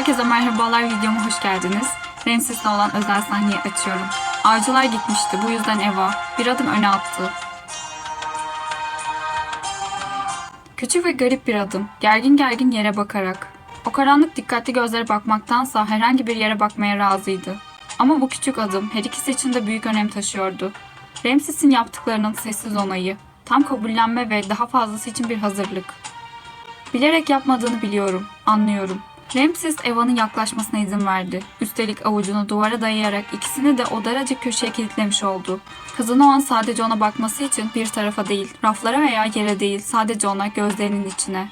Herkese merhabalar videoma hoş geldiniz. Ramses'le olan özel sahneyi açıyorum. Avcılar gitmişti bu yüzden Eva bir adım öne attı. Küçük ve garip bir adım. Gergin gergin yere bakarak. O karanlık dikkatli gözlere bakmaktansa herhangi bir yere bakmaya razıydı. Ama bu küçük adım her ikisi için de büyük önem taşıyordu. Ramses'in yaptıklarının sessiz onayı, tam kabullenme ve daha fazlası için bir hazırlık. Bilerek yapmadığını biliyorum, anlıyorum. Ramses Eva'nın yaklaşmasına izin verdi. Üstelik avucunu duvara dayayarak ikisini de o daracık köşeye kilitlemiş oldu. Kızın o an sadece ona bakması için bir tarafa değil, raflara veya yere değil, sadece ona gözlerinin içine.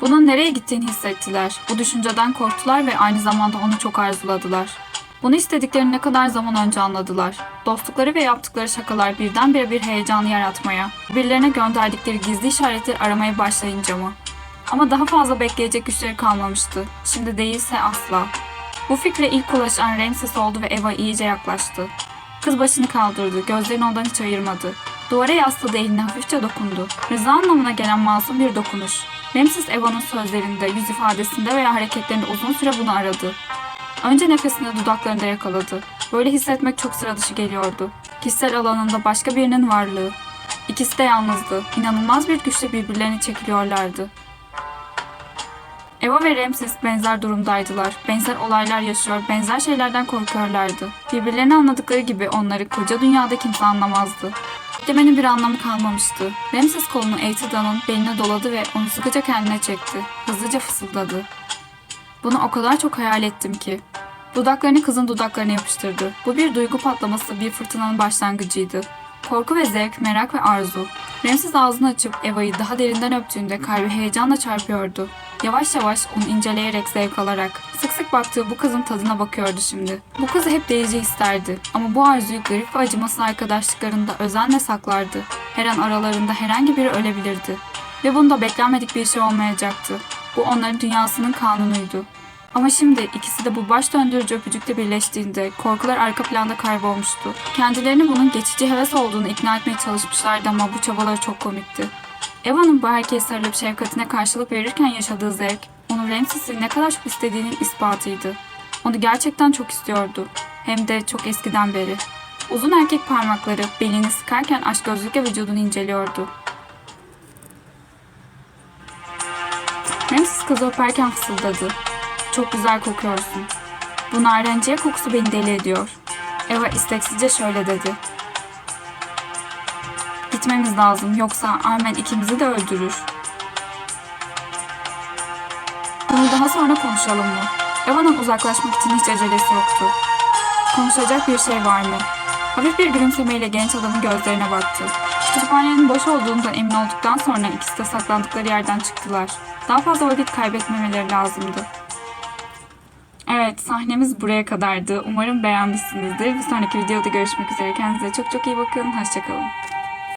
Bunun nereye gittiğini hissettiler. Bu düşünceden korktular ve aynı zamanda onu çok arzuladılar. Bunu istediklerini ne kadar zaman önce anladılar. Dostlukları ve yaptıkları şakalar birdenbire bir heyecanı yaratmaya, birbirlerine gönderdikleri gizli işaretleri aramaya başlayınca mı? Ama daha fazla bekleyecek güçleri kalmamıştı. Şimdi değilse asla. Bu fikre ilk ulaşan Ramses oldu ve Eva iyice yaklaştı. Kız başını kaldırdı, gözlerini ondan hiç ayırmadı. Duvara yasladığı eline hafifçe dokundu. Rıza anlamına gelen masum bir dokunuş. Ramses Eva'nın sözlerinde, yüz ifadesinde veya hareketlerinde uzun süre bunu aradı. Önce nefesini dudaklarında yakaladı. Böyle hissetmek çok sıra dışı geliyordu. Kişisel alanında başka birinin varlığı. İkisi de yalnızdı. İnanılmaz bir güçle birbirlerine çekiliyorlardı. Eva ve Ramses benzer durumdaydılar. Benzer olaylar yaşıyor, benzer şeylerden korkuyorlardı. Birbirlerini anladıkları gibi onları koca dünyada kimse anlamazdı. Demenin bir anlamı kalmamıştı. Ramses kolunu Eitida'nın beline doladı ve onu sıkıca kendine çekti. Hızlıca fısıldadı. Bunu o kadar çok hayal ettim ki. Dudaklarını kızın dudaklarına yapıştırdı. Bu bir duygu patlaması, bir fırtınanın başlangıcıydı. Korku ve zevk, merak ve arzu. Ramses ağzını açıp Eva'yı daha derinden öptüğünde kalbi heyecanla çarpıyordu. Yavaş yavaş onu inceleyerek zevk alarak sık sık baktığı bu kızın tadına bakıyordu şimdi. Bu kızı hep değici isterdi ama bu arzuyu garip ve acımasız arkadaşlıklarında özenle saklardı. Her an aralarında herhangi biri ölebilirdi. Ve bunda beklenmedik bir şey olmayacaktı. Bu onların dünyasının kanunuydu. Ama şimdi ikisi de bu baş döndürücü öpücükle birleştiğinde korkular arka planda kaybolmuştu. Kendilerini bunun geçici heves olduğunu ikna etmeye çalışmışlardı ama bu çabaları çok komikti. Eva'nın bu erkeğe sarılıp şefkatine karşılık verirken yaşadığı zevk, onu Ramses'i ne kadar çok istediğinin ispatıydı. Onu gerçekten çok istiyordu. Hem de çok eskiden beri. Uzun erkek parmakları belini sıkarken aşk gözlükle vücudunu inceliyordu. Ramses kızı öperken fısıldadı. Çok güzel kokuyorsun. Bu narenciye kokusu beni deli ediyor. Eva isteksizce şöyle dedi. Gitmemiz lazım yoksa Armen ikimizi de öldürür. Bunu daha sonra konuşalım mı? Eva'dan uzaklaşmak için hiç acelesi yoktu. Konuşacak bir şey var mı? Hafif bir gülümsemeyle genç adamın gözlerine baktı. Kütüphanenin boş olduğundan emin olduktan sonra ikisi de saklandıkları yerden çıktılar. Daha fazla vakit kaybetmemeleri lazımdı. Evet sahnemiz buraya kadardı. Umarım beğenmişsinizdir. Bir sonraki videoda görüşmek üzere. Kendinize çok çok iyi bakın. Hoşçakalın.